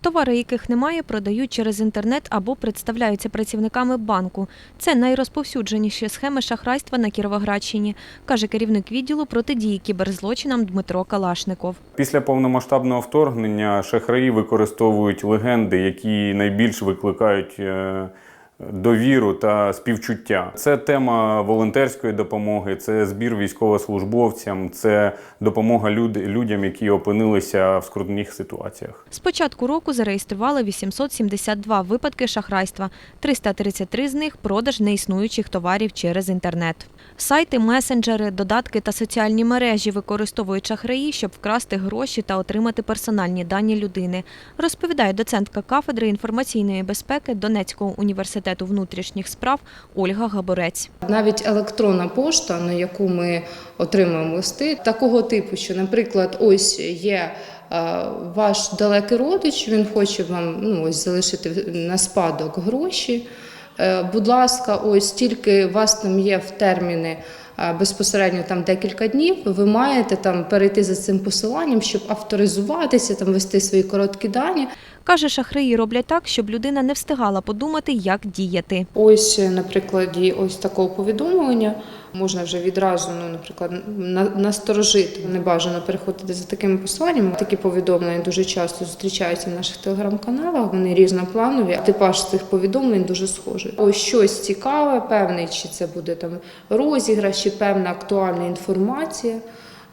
Товари, яких немає, продають через інтернет або представляються працівниками банку. Це найрозповсюдженіші схеми шахрайства на Кіровоградщині, каже керівник відділу протидії кіберзлочинам Дмитро Калашников. Після повномасштабного вторгнення шахраї використовують легенди, які найбільш викликають е, довіру та співчуття. Це тема волонтерської допомоги, це збір військовослужбовцям, це допомога люд- людям, які опинилися в скрутних ситуаціях. З початку року зареєстрували 872 випадки шахрайства, 333 з них – продаж неіснуючих товарів через інтернет. Сайти, месенджери, додатки та соціальні мережі використовують шахраї, щоб вкрасти гроші та отримати персональні дані людини, розповідає доцентка кафедри інформаційної безпеки Донецького університету внутрішніх справ Ольга Габорець. Навіть електронна пошта, на яку ми отримуємо листи, такого типу, що, наприклад, ось є е, ваш далекий родич, він хоче вам ну, ось залишити на спадок гроші. Е, Будь ласка, ось тільки вас там є в терміни е, безпосередньо там декілька днів. Ви маєте там перейти за цим посиланням, щоб авторизуватися, там ввести свої короткі дані. Каже, шахраї роблять так, щоб людина не встигала подумати, як діяти. Ось е, на прикладі ось такого повідомлення можна вже відразу, ну, наприклад, на- насторожити. Не бажано переходити за такими посиланнями. Такі повідомлення дуже часто зустрічаються в наших телеграм-каналах. Вони різнопланові. Типаж цих повідомлень дуже схожий. Ось щось цікаве, певний, чи це буде там розіграш, чи певна актуальна інформація.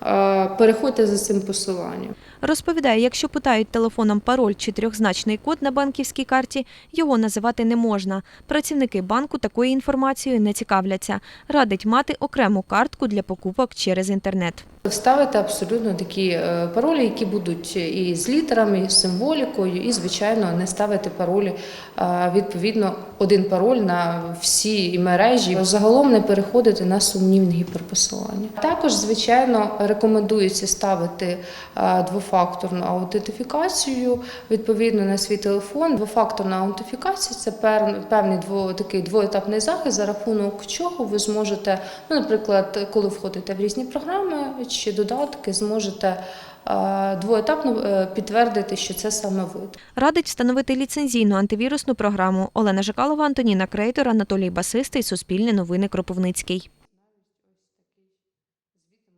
Е, Переходьте за цим посиланням. Розповідає, якщо питають телефоном пароль чи трьохзначний код на банківській карті, його називати не можна. Працівники банку такою інформацією не цікавляться. Радить мати окрему картку для покупок через інтернет. Ставити абсолютно такі е, паролі, які будуть і з літерами, і з символікою, і, звичайно, не ставити паролі е, відповідно один пароль на всі мережі. Загалом не переходити на сумнівні гіперпосилання. Також, звичайно, рекомендується ставити е, двофакторну аутентифікацію відповідно на свій телефон. Двофакторна аутентифікація це певний дво, такий двоетапний захист, за рахунок чого ви зможете, ну, наприклад, коли входите в різні програми чи додатки, зможете двоетапно е, підтвердити, що це саме вид. Радить встановити ліцензійну антивірусну програму. Олена Жикалова, Антоніна Крейтор, Анатолій Басистий, Суспільне новини Кропивницький.